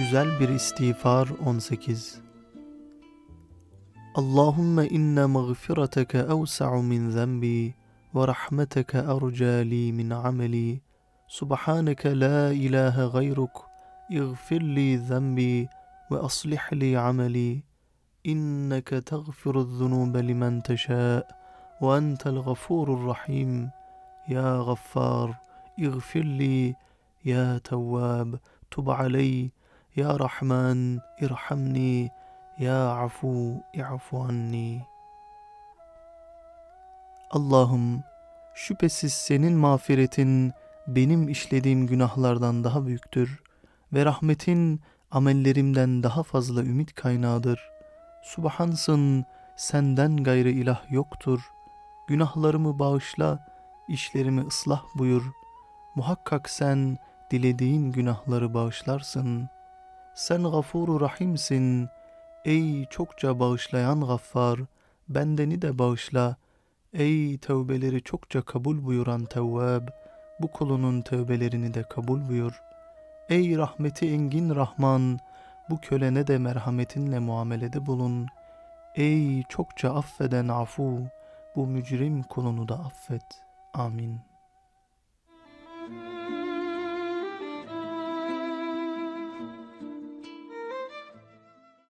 Güzel bir istiğfar 18 Allahümme inne mağfireteke evsa'u min zenbi ve rahmeteke erca li min ameli Subhaneke la ilahe gayruk اغفر لي ذنبي وأصلح لي عملي إنك تغفر الذنوب لمن تشاء وأنت الغفور الرحيم يا غفار اغفر لي يا تواب تب علي Ya Rahman irhamni Ya Afu i'fu anni Allah'ım şüphesiz senin mağfiretin benim işlediğim günahlardan daha büyüktür ve rahmetin amellerimden daha fazla ümit kaynağıdır. Subhansın senden gayrı ilah yoktur. Günahlarımı bağışla, işlerimi ıslah buyur. Muhakkak sen dilediğin günahları bağışlarsın.'' Sen gafuru rahimsin. Ey çokça bağışlayan gaffar, bendeni de bağışla. Ey tövbeleri çokça kabul buyuran tevvab, bu kulunun tövbelerini de kabul buyur.'' Ey rahmeti engin Rahman, bu kölene de merhametinle muamelede bulun. Ey çokça affeden afu, bu mücrim kulunu da affet. Amin.